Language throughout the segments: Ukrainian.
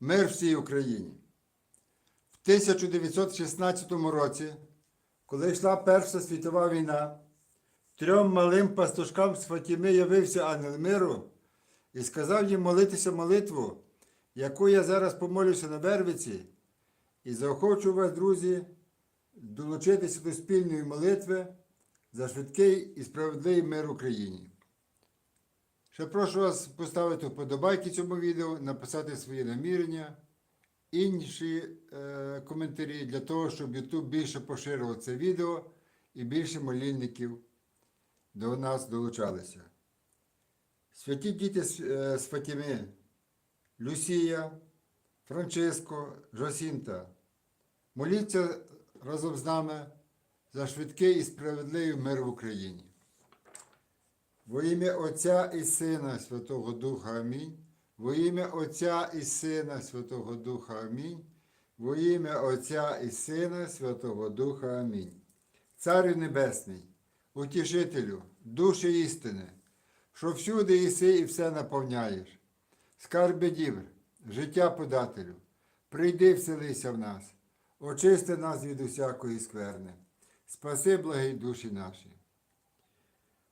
Мир всій Україні. В 1916 році, коли йшла Перша світова війна, трьом малим пастушкам з Фатіми явився ангел миру і сказав їм молитися молитву, яку я зараз помолюся на Вервиці, і заохочу вас, друзі, долучитися до спільної молитви за швидкий і справедливий мир Україні. Ще прошу вас поставити вподобайки цьому відео, написати свої намірення, інші е, коментарі для того, щоб YouTube більше поширював це відео і більше молільників до нас долучалися. Святі діти з, е, Фатіми, Люсія, Франчиско, Жосінта, моліться разом з нами за швидкий і справедливий мир в Україні. Во ім'я Отця і Сина Святого Духа Амінь. Во ім'я Отця і Сина Святого Духа Амінь. Во ім'я Отця і Сина Святого Духа Амінь. Царю Небесний, утішителю, душі істини, що всюди іси і все наповняєш. Скарби дівр, життя подателю, прийди вселися в нас, очисти нас від усякої скверни. Спаси благі душі наші.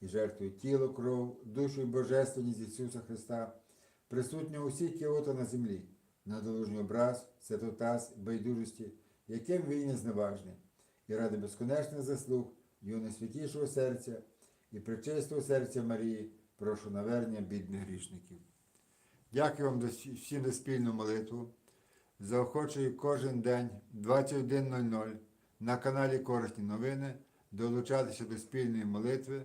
і жертвую тіло, кров, душу і божественність Ісуса Христа, присутнього усіх кіота на землі, на долужній образ, святотаз, байдужості, яким він є зневажний, і ради безконечних заслуг його найсвятішого серця і пречистого серця Марії, прошу навернення бідних грішників. Дякую вам всім за спільну молитву. Заохочую кожен день 21.00 на каналі Корисні новини долучатися до спільної молитви